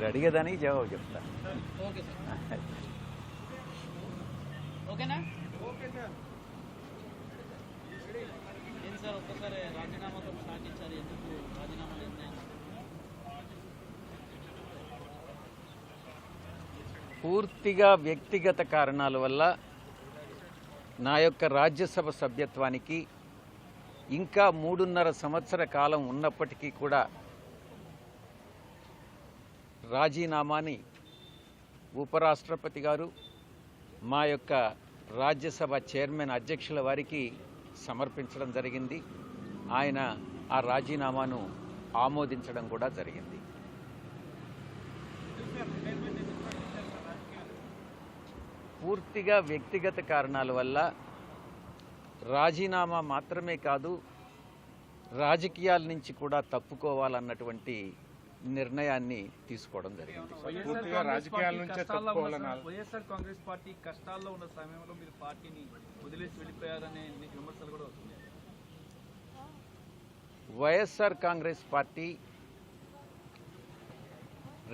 మీరు అడిగేదానికి జవాబు చెప్తా. ఓకేనా? పూర్తిగా వ్యక్తిగత కారణాల వల్ల నా యొక్క రాజ్యసభ సభ్యత్వానికి ఇంకా మూడున్నర సంవత్సర కాలం ఉన్నప్పటికీ కూడా రాజీనామాని ఉపరాష్ట్రపతి గారు మా యొక్క రాజ్యసభ చైర్మన్ అధ్యక్షుల వారికి సమర్పించడం జరిగింది. ఆయన ఆ రాజీనామాను ఆమోదించడం కూడా జరిగింది. పూర్తిగా వ్యక్తిగత కారణాల వల్ల రాజీనామా మాత్రమే కాదు రాజకీయాల నుంచి కూడా తప్పుకోవాలన్నటువంటి నిర్ణయాన్ని తీసుకోవడం జరిగింది. పూర్తిగా రాజకీయాల నుంచే తప్పుకోవాలని వైఎస్ఆర్ కాంగ్రెస్ పార్టీ కష్టాల్లో ఉన్న సమయంలో మీరు పార్టీని వదిలేసి వెళ్ళిపోయారనే విమర్శలు కూడా వస్తున్నాయి. వైఎస్ఆర్ కాంగ్రెస్ పార్టీ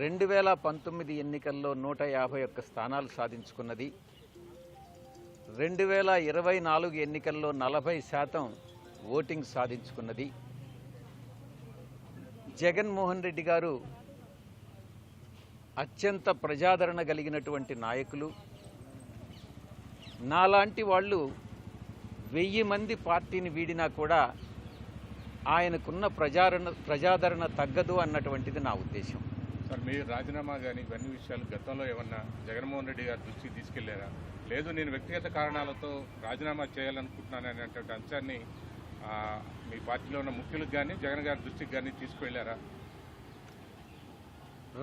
రెండు వేల పంతొమ్మిది ఎన్నికల్లో నూట యాభై ఒక్క స్థానాలు సాధించుకున్నది. రెండు వేల ఇరవై నాలుగు ఎన్నికల్లో నలభై శాతం ఓటింగ్ సాధించుకున్నది. జగన్మోహన్ రెడ్డి గారు అత్యంత ప్రజాదరణ కలిగినటువంటి నాయకులు. నాలాంటి వాళ్ళు వెయ్యి మంది పార్టీని వీడినా కూడా ఆయనకున్న ప్రజాదరణ ప్రజాదరణ తగ్గదు అన్నటువంటిది నా ఉద్దేశం. సార్ మీరు రాజీనామా కానీ ఇవన్నీ విషయాలు గతంలో ఏమన్నా జగన్మోహన్ రెడ్డి గారి దృష్టికి తీసుకెళ్ళారా? లేదు నేను వ్యక్తిగత కారణాలతో రాజీనామా చేయాలనుకుంటున్నాను అనేటువంటి అంశాన్ని మీ పార్టీలో ఉన్న ముఖ్యులకు కానీ జగన్ గారి దృష్టికి కానీ తీసుకువెళ్ళారా?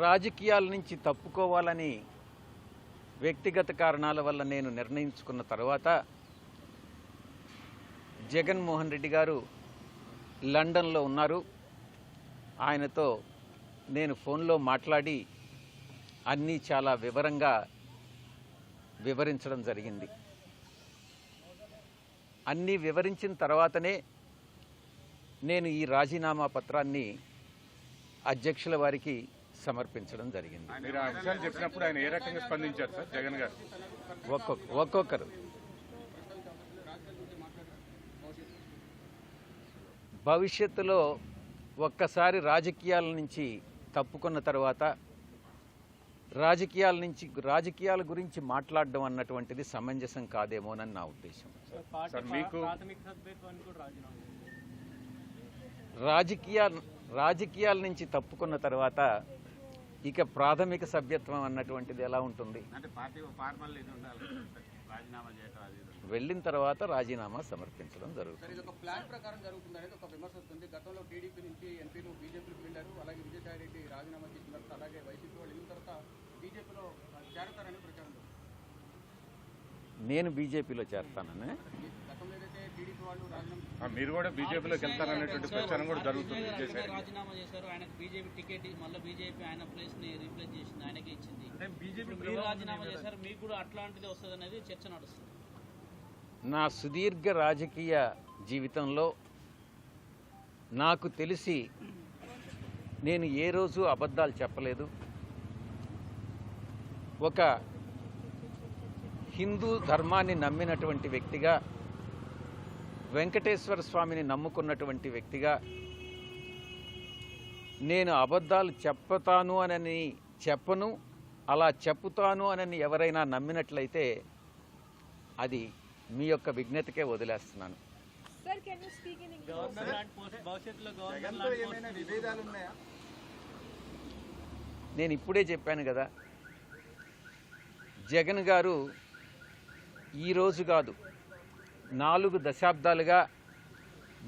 రాజకీయాల నుంచి తప్పుకోవాలని వ్యక్తిగత కారణాల వల్ల నేను నిర్ణయించుకున్న తర్వాత జగన్మోహన్ రెడ్డి గారు లండన్లో ఉన్నారు. ఆయనతో నేను ఫోన్లో మాట్లాడి అన్నీ చాలా వివరంగా వివరించడం జరిగింది. అన్నీ వివరించిన తర్వాతనే నేను ఈ రాజీనామా పత్రాన్ని అధ్యక్షుల వారికి సమర్పించడం జరిగింది. మీరు ఆ విషయాలు చెప్పినప్పుడు ఆయన ఏ రకంగా స్పందించారు సార్? జగన్ గారు. ఒక్కొక్క ఒక్కొక్కరు. భవిష్యత్తులో ఒక్కసారి రాజకీయాల నుంచి తప్పుకున్న తర్వాత రాజకీయాల నుంచి రాజకీయాల గురించి మాట్లాడడం అన్నటువంటిది సమంజసం కాదేమోనని నా ఉద్దేశం. సార్ మీకు ప్రాథమిక సభ్యత్వాన్ని కూడా రాజీనామా రాజకీయ రాజకీయాల నుంచి తప్పుకున్న తర్వాత ఇక ప్రాథమిక సభ్యత్వం అన్నటువంటిది ఎలా ఉంటుంది? అంటే పార్టీ ఫార్మల్ ఇది ఉండాలి. రాజీనామా చేయటం అది ఇది. వెళ్ళిన తర్వాత రాజీనామా సమర్పించడం జరుగుతుంది. సార్ ఇది ఒక ప్లాన్ ప్రకారం జరుగుతుంది అనేది ఒక విమర్శ వస్తుంది గతంలో టీడీపీ నుంచి ఎంపీలు బీజేపీకి వెళ్ళారు. అలాగే విజయసాయి రెడ్డి రాజీనామా చేసిన తర్వాత అలాగే వైసీపీ వాళ్ళు వెళ్ళిన తర్వాత బీజేపీలో చేరతారని ప్రచారం జరుగుతుంది. నేను బీజేపీలో చేరతానని? మీరు కూడా బీజేపీలోకి వెళ్తారనేటువంటి ప్రచారం కూడా జరుగుతుంది విజయసాయి. రాజీనామా చేశారు. ఆయనకు బీజేపీ టికెట్ మళ్ళీ బీజేపీ ఆయన ప్లేస్ని రీప్లేస్ చేసింది ఆయనకి ఇచ్చింది. అంటే బీజేపీ ఇప్పుడు మీరు రాజీనామా చేశారు. మీకు కూడా అట్లాంటిది వస్తుంది అనేది చర్చ నడుస్తుంది. నా సుదీర్ఘ రాజకీయ జీవితంలో నాకు తెలిసి నేను ఏ రోజు అబద్ధాలు చెప్పలేదు. ఒక హిందూ ధర్మాన్ని నమ్మినటువంటి వ్యక్తిగా వెంకటేశ్వర స్వామిని నమ్ముకున్నటువంటి వ్యక్తిగా నేను అబద్ధాలు చెప్పుతాను అనని చెప్పను అలా చెప్పుతాను అనని ఎవరైనా నమ్మినట్లయితే అది మీ యొక్క విజ్ఞతకే వదిలేస్తున్నాను. నేను ఇప్పుడే చెప్పాను కదా జగన్ గారు ఈరోజు కాదు నాలుగు దశాబ్దాలుగా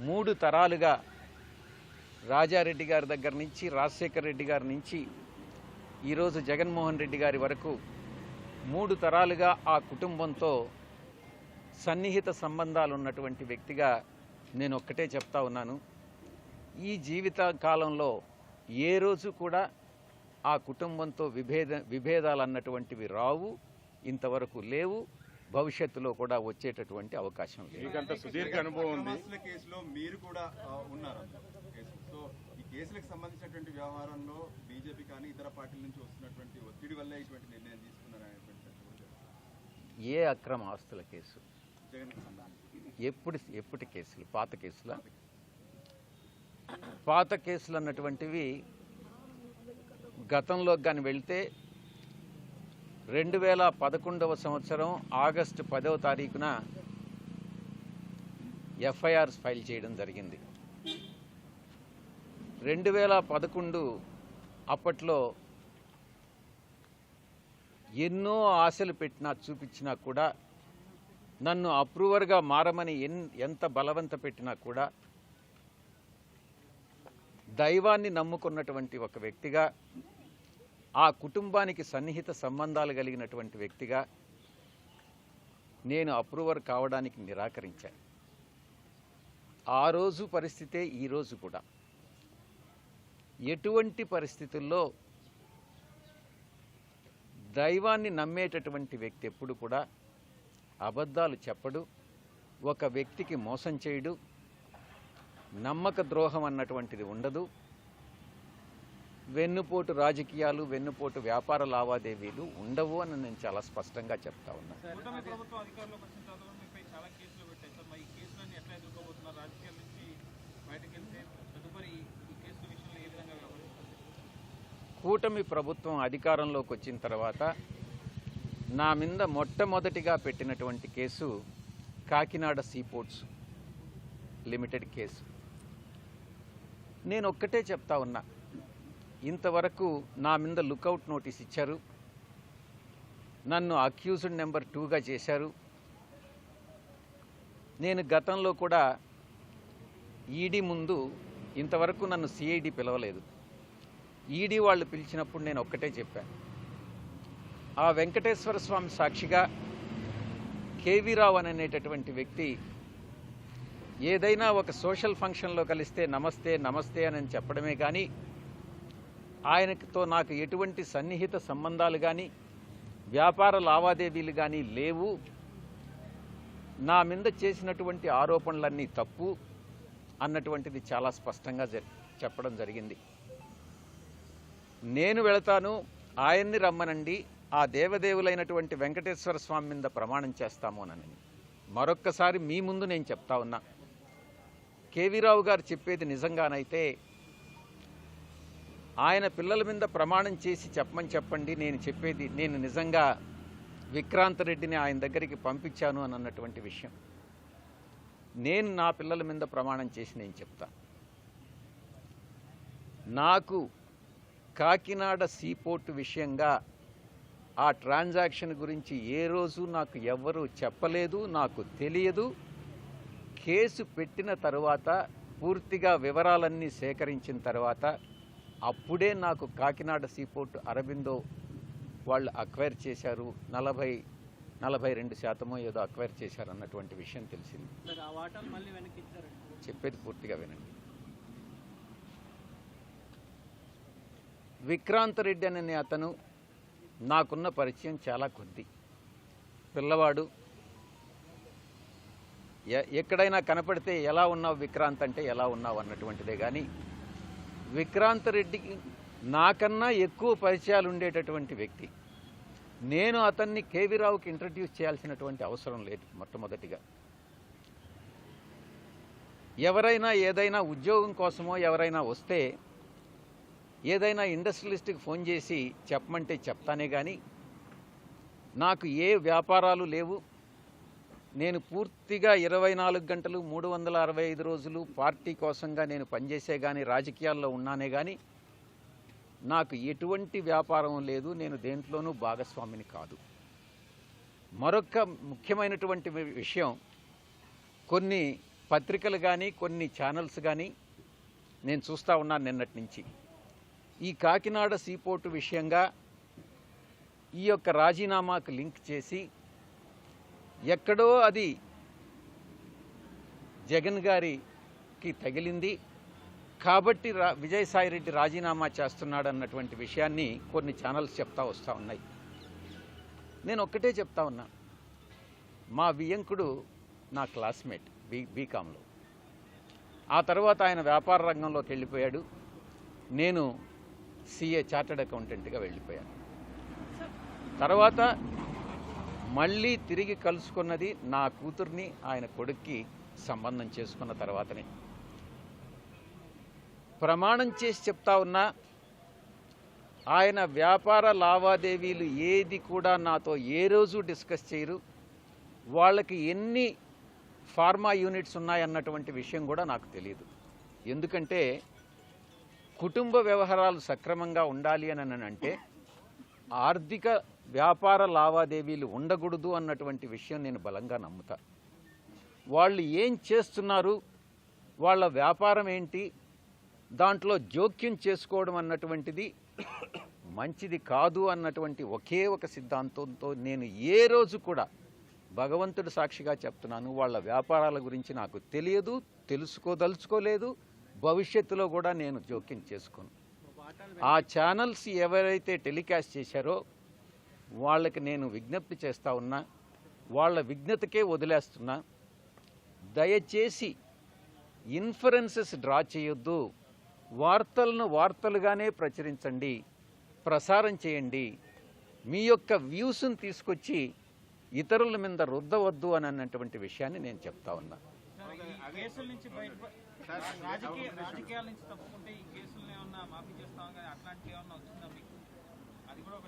మూడు తరాలుగా రాజారెడ్డి గారి దగ్గర నుంచి రాజశేఖర రెడ్డి గారి నుంచి ఈరోజు జగన్మోహన్ రెడ్డి గారి వరకు మూడు తరాలుగా ఆ కుటుంబంతో సన్నిహిత సంబంధాలు ఉన్నటువంటి వ్యక్తిగా నేను ఒక్కటే చెప్తా ఉన్నాను. ఈ జీవిత కాలంలో ఏ రోజు కూడా ఆ కుటుంబంతో విభేద విభేదాలు అన్నటువంటివి రావు ఇంతవరకు లేవు. భవిష్యత్తులో కూడా వచ్చేటటువంటి అవకాశం లేదు. సుదీర్ఘ అనుభవం ఉంది. కేసులో మీరు కూడా ఉన్నారు. సో ఈ కేసులకు సంబంధించినటువంటి వ్యవహారంలో బీజేపీ కానీ ఇతర పార్టీల నుంచి వస్తున్నటువంటి ఒత్తిడి వల్లే ఇటువంటి నిర్ణయం తీసుకున్నారనేటువంటి. ఏ అక్రమ ఆస్తుల కేసు? ఎప్పుడు ఎప్పటి కేసులు? పాత కేసుల? పాత కేసులు అన్నటువంటివి గతంలోకి కానీ వెళ్తే రెండు వేల పదకొండవ సంవత్సరం ఆగస్టు పదవ తారీఖున ఎఫ్ఐఆర్ ఫైల్ చేయడం జరిగింది. రెండు వేల పదకొండు అప్పట్లో ఎన్నో ఆశలు పెట్టినా చూపించినా కూడా నన్ను అప్రూవర్గా మారమని ఎన్ ఎంత బలవంత పెట్టినా కూడా దైవాన్ని నమ్ముకున్నటువంటి ఒక వ్యక్తిగా ఆ కుటుంబానికి సన్నిహిత సంబంధాలు కలిగినటువంటి వ్యక్తిగా నేను అప్రూవర్ కావడానికి నిరాకరించాను. ఆ రోజు పరిస్థితే ఈ రోజు కూడా. ఎటువంటి పరిస్థితుల్లో దైవాన్ని నమ్మేటటువంటి వ్యక్తి ఎప్పుడు కూడా అబద్ధాలు చెప్పడు ఒక వ్యక్తికి మోసం చేయడు నమ్మక ద్రోహం అన్నటువంటిది ఉండదు. వెన్నుపోటు రాజకీయాలు వెన్నుపోటు వ్యాపార లావాదేవీలు ఉండవు అని నేను చాలా స్పష్టంగా చెప్తా వ్యవహరిస్తారు? కూటమి ప్రభుత్వం అధికారంలోకి వచ్చిన తర్వాత నా మీద మొట్టమొదటిగా పెట్టినటువంటి case Kakinada seaports limited case. నేను ఒక్కటే చెప్తా ఉన్నా ఇంతవరకు నా మీద లుకౌట్ నోటీస్ ఇచ్చారు. నన్ను అక్యూజ్డ్ నెంబర్ టూగా చేశారు. నేను గతంలో కూడా ఈడీ ముందు ఇంతవరకు నన్ను సిఐడి పిలవలేదు. ఈడీ వాళ్ళు పిలిచినప్పుడు నేను ఒక్కటే చెప్పాను. ఆ వెంకటేశ్వర స్వామి సాక్షిగా కేవీరావు అని అనేటటువంటి వ్యక్తి ఏదైనా ఒక సోషల్ ఫంక్షన్లో కలిస్తే నమస్తే నమస్తే అని చెప్పడమే కానీ ఆయనతో నాకు ఎటువంటి సన్నిహిత సంబంధాలు కానీ వ్యాపార లావాదేవీలు కానీ లేవు. నా మీద చేసినటువంటి ఆరోపణలన్నీ తప్పు అన్నటువంటిది చాలా స్పష్టంగా చెప్పడం జరిగింది. నేను వెళతాను ఆయన్ని రమ్మనండి ఆ దేవదేవులైనటువంటి వెంకటేశ్వర స్వామి మీద ప్రమాణం చేస్తాము అనని. మరొక్కసారి మీ ముందు నేను చెప్తా ఉన్నా. కేవీరావు గారు చెప్పేది నిజంగానైతే ఆయన పిల్లల మీద ప్రమాణం చేసి చెప్పమని చెప్పండి నేను చెప్పేది నేను నిజంగా విక్రాంత్ రెడ్డిని ఆయన దగ్గరికి పంపించాను అని అన్నటువంటి విషయం. నేను నా పిల్లల మీద ప్రమాణం చేసి నేను చెప్తా. నాకు కాకినాడ సీపోర్ట్ విషయంగా ఆ ట్రాన్సాక్షన్ గురించి ఏ రోజు నాకు ఎవరు చెప్పలేదు నాకు తెలియదు. కేసు పెట్టిన తరువాత పూర్తిగా వివరాలన్నీ సేకరించిన తర్వాత అప్పుడే నాకు కాకినాడ సీపోర్ట్ అరబిందో వాళ్ళు అక్వైర్ చేశారు. నలభై నలభై రెండు శాతమో ఏదో అక్వైర్ చేశారు అన్నటువంటి విషయం తెలిసింది. చెప్పేది పూర్తిగా వినండి. విక్రాంత్ రెడ్డి అనే అతను నాకున్న పరిచయం చాలా కొద్ది. పిల్లవాడు. ఎక్కడైనా కనపడితే ఎలా ఉన్నావు విక్రాంత్ అంటే ఎలా ఉన్నావు అన్నటువంటిదే కానీ విక్రాంత్ రెడ్డికి నాకన్నా ఎక్కువ పరిచయాలు ఉండేటటువంటి వ్యక్తి. నేను అతన్ని కేవీరావుకి ఇంట్రడ్యూస్ చేయాల్సినటువంటి అవసరం లేదు మొట్టమొదటిగా. ఎవరైనా ఏదైనా ఉద్యోగం కోసమో ఎవరైనా వస్తే ఏదైనా ఇండస్ట్రియలిస్ట్కి ఫోన్ చేసి చెప్పమంటే చెప్తానే కానీ నాకు ఏ వ్యాపారాలు లేవు నేను పూర్తిగా ఇరవై నాలుగు గంటలు మూడు వందల అరవై ఐదు రోజులు పార్టీ కోసంగా నేను పనిచేసే కానీ రాజకీయాల్లో ఉన్నానే కానీ నాకు ఎటువంటి వ్యాపారం లేదు. నేను దేంట్లోనూ భాగస్వామిని కాదు. మరొక ముఖ్యమైనటువంటి విషయం కొన్ని పత్రికలు కానీ కొన్ని ఛానల్స్ కానీ నేను చూస్తూ ఉన్నాను నిన్నటి నుంచి. ఈ కాకినాడ సీపోర్టు విషయంగా ఈ యొక్క రాజీనామాకు లింక్ చేసి ఎక్కడో అది జగన్ గారికి తగిలింది. కాబట్టి రా విజయసాయిరెడ్డి రాజీనామా చేస్తున్నాడు అన్నటువంటి విషయాన్ని కొన్ని ఛానల్స్ చెప్తా వస్తూ ఉన్నాయి. నేను ఒక్కటే చెప్తా ఉన్నా. మా వియంకుడు నా క్లాస్మేట్ బీ బీకాంలో. ఆ తర్వాత ఆయన వ్యాపార రంగంలోకి వెళ్ళిపోయాడు. నేను సిఏ చార్టెడ్ అకౌంటెంట్గా వెళ్ళిపోయాను. తర్వాత మళ్ళీ తిరిగి కలుసుకున్నది నా కూతుర్ని ఆయన కొడుక్కి సంబంధం చేసుకున్న తర్వాతనే. ప్రమాణం చేసి చెప్తా ఉన్నా ఆయన వ్యాపార లావాదేవీలు ఏది కూడా నాతో ఏ రోజు డిస్కస్ చేయరు. వాళ్ళకి ఎన్ని ఫార్మా యూనిట్స్ ఉన్నాయన్నటువంటి విషయం కూడా నాకు తెలియదు ఎందుకంటే కుటుంబ వ్యవహారాలు సక్రమంగా ఉండాలి అని అంటే ఆర్థిక వ్యాపార లావాదేవీలు ఉండకూడదు అన్నటువంటి విషయం నేను బలంగా నమ్ముతా. వాళ్ళు ఏం చేస్తున్నారు? వాళ్ళ వ్యాపారం ఏంటి? దాంట్లో జోక్యం చేసుకోవడం అన్నటువంటిది మంచిది కాదు అన్నటువంటి ఒకే ఒక సిద్ధాంతంతో నేను ఏ రోజు కూడా భగవంతుడు సాక్షిగా చెప్తున్నాను. వాళ్ళ వ్యాపారాల గురించి నాకు తెలియదు తెలుసుకోదలుచుకోలేదు. భవిష్యత్తులో కూడా నేను జోక్యం చేసుకోను. ఆ ఛానల్స్ ఎవరైతే టెలికాస్ట్ చేశారో వాళ్ళకి నేను విజ్ఞప్తి చేస్తూ ఉన్నా వాళ్ళ విజ్ఞతకే వదిలేస్తున్నా దయచేసి ఇన్ఫరెన్సెస్ డ్రా చేయొద్దు వార్తలను వార్తలుగానే ప్రచురించండి ప్రసారం చేయండి మీ యొక్క వ్యూస్ని తీసుకొచ్చి ఇతరుల మీద రుద్దవద్దు అని అన్నటువంటి విషయాన్ని నేను చెప్తా ఉన్నా. రాజకీయాల నుంచి తప్పుకుంటే ఈ ఏమన్నా మాఫీ చేస్తాం కానీ అట్లాంటివి ఏమన్నా వచ్చిందా మీకు? అది కూడా ఒక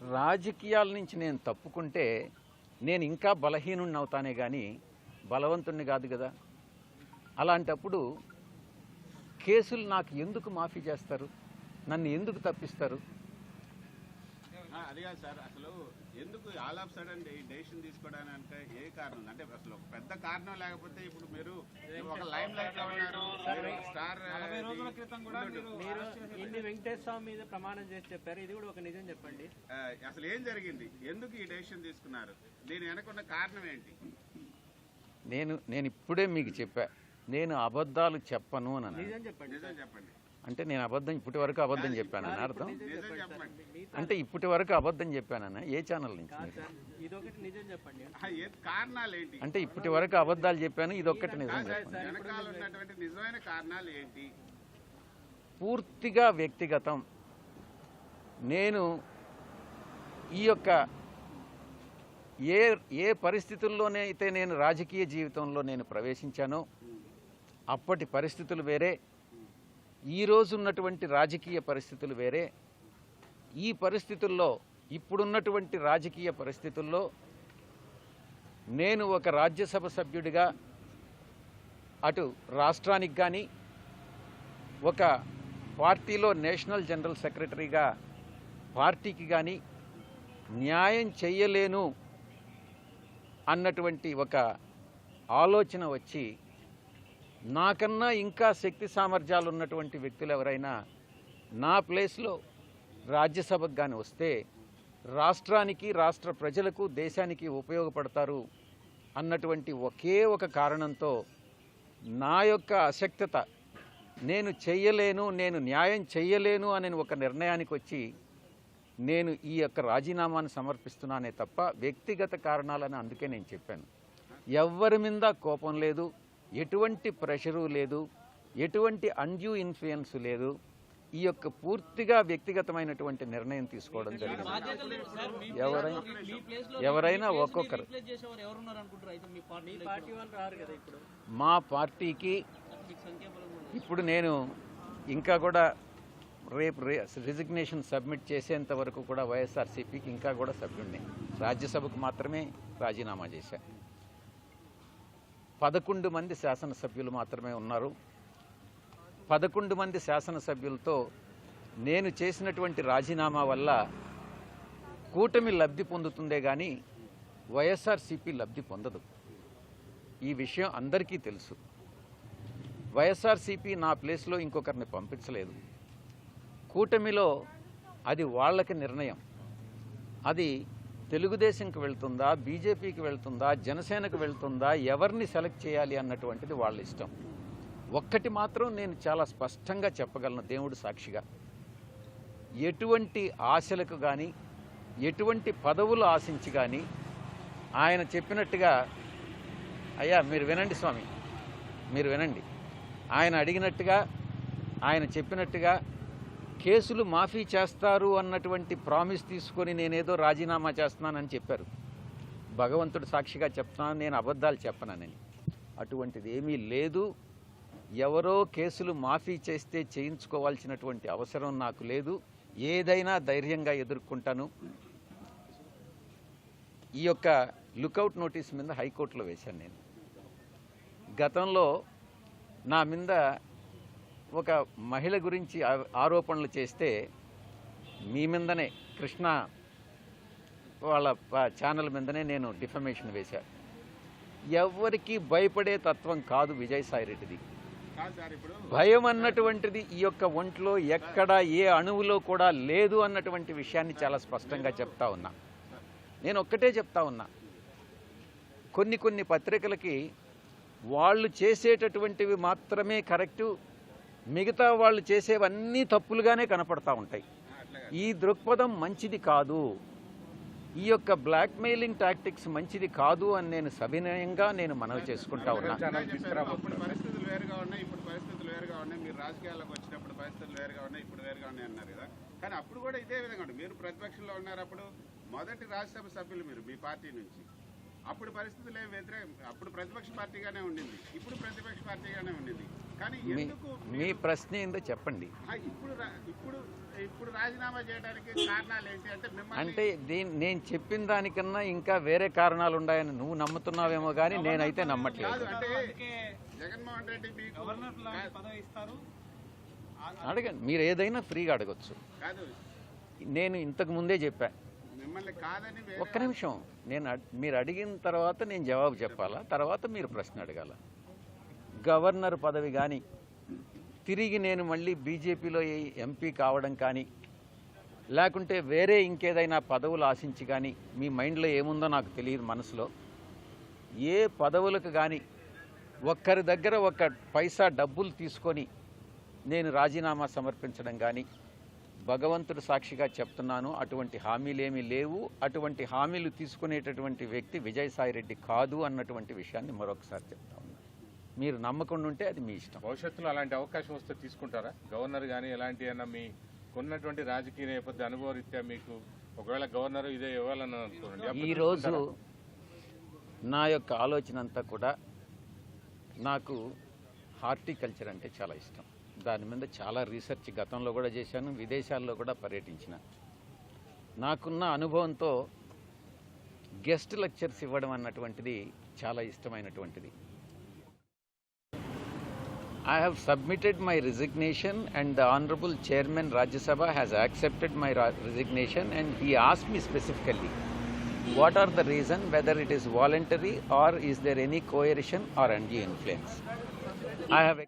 రాజకీయాల నుంచి నేను తప్పుకుంటే నేను ఇంకా బలహీనుణ్ణి అవుతానే కానీ బలవంతుణ్ణి కాదు కదా. అలాంటప్పుడు కేసులు నాకు ఎందుకు మాఫీ చేస్తారు? నన్ను ఎందుకు తప్పిస్తారు ఆ, అది కాదు సార్ అసలు ఎందుకు ఆల్ ఆఫ్ సడన్ డెసిషన్ తీసుకోవడానికి ఏ కారణం? అంటే అసలు ఒక పెద్ద కారణం లేకపోతే ఇప్పుడు మీరు ఒక లైమ్ లైట్లో ఉన్నారు స్టార్ నలభై రోజుల క్రితం కూడా మీరు మీరు ఇన్ని వెంకటేశ్వర స్వామి మీద ప్రమాణం చేసి చెప్పారు. ఇది కూడా ఒక నిజం చెప్పండి. అసలు ఏం జరిగింది? ఎందుకు ఈ డెసిషన్ తీసుకున్నారు? దీని వెనకున్న కారణం ఏంటి? నేను నేను ఇప్పుడే మీకు చెప్పా. నేను అబద్ధాలు చెప్పను అని. నిజం చెప్పండి. నిజం చెప్పండి. అంటే నేను అబద్ధం ఇప్పటి వరకు అబద్ధం చెప్పానని అర్థం? అంటే ఇప్పటి వరకు అబద్ధం చెప్పానని ఏ ఛానల్ నుంచి అంటే ఇప్పటి వరకు అబద్ధాలు చెప్పాను ఇదొక్కటి నిజం చెప్పండి. పూర్తిగా వ్యక్తిగతం. నేను ఈ యొక్క ఏ ఏ పరిస్థితుల్లోనే అయితే నేను రాజకీయ జీవితంలో నేను ప్రవేశించానో అప్పటి పరిస్థితులు వేరే ఈ ఉన్నటువంటి రాజకీయ పరిస్థితులు వేరే. ఈ పరిస్థితుల్లో ఇప్పుడున్నటువంటి రాజకీయ పరిస్థితుల్లో నేను ఒక రాజ్యసభ సభ్యుడిగా అటు రాష్ట్రానికి కానీ ఒక పార్టీలో నేషనల్ జనరల్ సెక్రటరీగా పార్టీకి కానీ న్యాయం చెయ్యలేను అన్నటువంటి ఒక ఆలోచన వచ్చి నాకన్నా ఇంకా శక్తి సామర్థ్యాలు ఉన్నటువంటి వ్యక్తులు ఎవరైనా నా ప్లేస్లో రాజ్యసభకు కానీ వస్తే రాష్ట్రానికి రాష్ట్ర ప్రజలకు దేశానికి ఉపయోగపడతారు అన్నటువంటి ఒకే ఒక కారణంతో నా యొక్క అశక్తత నేను చెయ్యలేను నేను న్యాయం చెయ్యలేను అనే ఒక నిర్ణయానికి వచ్చి నేను ఈ యొక్క రాజీనామాను సమర్పిస్తున్నానే తప్ప వ్యక్తిగత కారణాలని అందుకే నేను చెప్పాను. ఎవ్వరి మీద కోపం లేదు. ఎటువంటి ప్రెషరు లేదు ఎటువంటి అన్డ్యూ ఇన్ఫ్లుయెన్స్ లేదు. ఈ యొక్క పూర్తిగా వ్యక్తిగతమైనటువంటి నిర్ణయం తీసుకోవడం జరిగింది. ఎవరైనా ఎవరైనా ఒక్కొక్కరు. మా పార్టీకి ఇప్పుడు నేను ఇంకా కూడా రేపు రిజిగ్నేషన్ సబ్మిట్ చేసేంత వరకు కూడా వైఎస్ఆర్సీపీకి ఇంకా కూడా సభ్యుడిని. రాజ్యసభకు మాత్రమే రాజీనామా చేశాను పదకొండు మంది శాసనసభ్యులు మాత్రమే ఉన్నారు. పదకొండు మంది శాసనసభ్యులతో నేను చేసినటువంటి రాజీనామా వల్ల కూటమి లబ్ధి పొందుతుందే కానీ వైఎస్ఆర్సీపీ లబ్ధి పొందదు. ఈ విషయం అందరికీ తెలుసు. వైఎస్ఆర్సీపీ నా ప్లేస్లో ఇంకొకరిని పంపించలేదు. కూటమిలో అది వాళ్ళకి నిర్ణయం. అది తెలుగుదేశంకి వెళ్తుందా బీజేపీకి వెళ్తుందా జనసేనకు వెళ్తుందా ఎవరిని సెలెక్ట్ చేయాలి అన్నటువంటిది వాళ్ళ ఇష్టం. ఒక్కటి మాత్రం నేను చాలా స్పష్టంగా చెప్పగలను దేవుడు సాక్షిగా. ఎటువంటి ఆశలకు కానీ ఎటువంటి పదవులు ఆశించి కానీ ఆయన చెప్పినట్టుగా అయ్యా మీరు వినండి స్వామి మీరు వినండి. ఆయన అడిగినట్టుగా ఆయన చెప్పినట్టుగా కేసులు మాఫీ చేస్తారు అన్నటువంటి ప్రామిస్ తీసుకొని నేనేదో రాజీనామా చేస్తున్నానని చెప్పారు. భగవంతుడు సాక్షిగా చెప్తున్నాను నేను అబద్ధాలు చెప్పనని. అటువంటిది ఏమీ లేదు. ఎవరో కేసులు మాఫీ చేస్తే చేయించుకోవాల్సినటువంటి అవసరం నాకు లేదు. ఏదైనా ధైర్యంగా ఎదుర్కొంటాను. ఈ యొక్క లుకౌట్ నోటీస్ మీద హైకోర్టులో వేశాను నేను. గతంలో నా మీద ఒక మహిళ గురించి ఆరోపణలు చేస్తే మీ మీదనే కృష్ణ వాళ్ళ ఛానల్ మీదనే నేను డిఫమేషన్ వేశాను ఎవరికి భయపడే తత్వం కాదు విజయసాయిరెడ్డిది భయం అన్నటువంటిది ఈ యొక్క ఒంట్లో ఎక్కడ ఏ అణువులో కూడా లేదు అన్నటువంటి విషయాన్ని చాలా స్పష్టంగా చెప్తా ఉన్నా. నేను ఒక్కటే చెప్తా ఉన్నా. కొన్ని కొన్ని పత్రికలకి వాళ్ళు చేసేటటువంటివి మాత్రమే కరెక్టు మిగతా వాళ్ళు చేసేవన్నీ తప్పులుగానే కనపడతా ఉంటాయి. ఈ దృక్పథం మంచిది కాదు. ఈ యొక్క బ్లాక్మెయిలింగ్ టాక్టిక్స్ మంచిది కాదు అని నేను సవినయంగా నేను మనవి చేసుకుంటా ఉన్నా. ఛానల్ తీసుకురాబోతున్నారు అప్పుడు పరిస్థితులు వేరుగా ఉన్నాయి ఇప్పుడు పరిస్థితులు వేరుగా ఉన్నాయి. మీరు రాజకీయాల్లోకి వచ్చినప్పుడు పరిస్థితులు వేరుగా ఉన్నాయి ఇప్పుడు వేరుగా ఉన్నాయి అన్నారు కదా. కానీ అప్పుడు కూడా ఇదే విధంగా మీరు ప్రతిపక్షంలో ఉన్నారు అప్పుడు మొదటి రాజ్యసభ సభ్యులు మీరు మీ పార్టీ నుంచి. అప్పుడు పరిస్థితులు ఏమి వ్యతిరేకం అప్పుడు ప్రతిపక్ష పార్టీగానే ఉండింది. ఇప్పుడు ప్రతిపక్ష పార్టీగానే ఉండింది. కానీ మీ ఎందుకు మీ ప్రశ్న ఏందో చెప్పండి. ఇప్పుడు ఇప్పుడు ఇప్పుడు రాజీనామా చేయడానికి కారణాలు ఏంటి? అంటే మిమ్మల్ని అంటే దీని నేను చెప్పిన దానికన్నా ఇంకా వేరే కారణాలు ఉన్నాయని నువ్వు నమ్ముతున్నావేమో కానీ నేనైతే నమ్మట్లేదు. అంటే జగన్మోహన్ రెడ్డి మీకు గవర్నర్ లాంటి పదవి ఇస్తారు అడగండి మీరు ఏదైనా ఫ్రీగా అడగచ్చు. కాదు. నేను ఇంతకు ముందే చెప్పా. మిమ్మల్ని కాదని వేరే ఒక్క నిమిషం. నేను మీరు అడిగిన తర్వాత నేను జవాబు చెప్పాలా? తర్వాత మీరు ప్రశ్న అడగాల? గవర్నర్ పదవి కానీ తిరిగి నేను మళ్ళీ బీజేపీలో ఎంపీ కావడం కానీ లేకుంటే వేరే ఇంకేదైనా పదవులు ఆశించి కానీ మీ మైండ్లో ఏముందో నాకు తెలియదు మనసులో. ఏ పదవులకు కానీ ఒక్కరి దగ్గర ఒక్క పైసా డబ్బులు తీసుకొని నేను రాజీనామా సమర్పించడం కానీ భగవంతుడు సాక్షిగా చెప్తున్నాను అటువంటి హామీలేమీ లేవు. అటువంటి హామీలు తీసుకునేటటువంటి వ్యక్తి విజయసాయిరెడ్డి కాదు అన్నటువంటి విషయాన్ని మరొకసారి చెప్తా మీరు నమ్మకుండా ఉంటే అది మీ ఇష్టం. భవిష్యత్తులో అలాంటి అవకాశం వస్తే తీసుకుంటారా? గవర్నర్ కానీ ఎలాంటి అయినా మీ ఉన్నటువంటి రాజకీయ నేపథ్య అనుభవ రీత్యా మీకు ఒకవేళ గవర్నర్ ఇదే ఇవ్వాలని అనుకోండి ఈరోజు? నా యొక్క ఆలోచన అంతా కూడా నాకు హార్టికల్చర్ అంటే చాలా ఇష్టం. దాని మీద చాలా రీసెర్చ్ గతంలో కూడా చేశాను విదేశాల్లో కూడా పర్యటించిన. నాకున్న అనుభవంతో గెస్ట్ లెక్చర్స్ ఇవ్వడం అన్నటువంటిది చాలా ఇష్టమైనటువంటిది. I have submitted my resignation and the honourable chairman Rajya Sabha has accepted my resignation and he as me specifically what are the reason whether it is voluntary or is there any coercion or and influence I have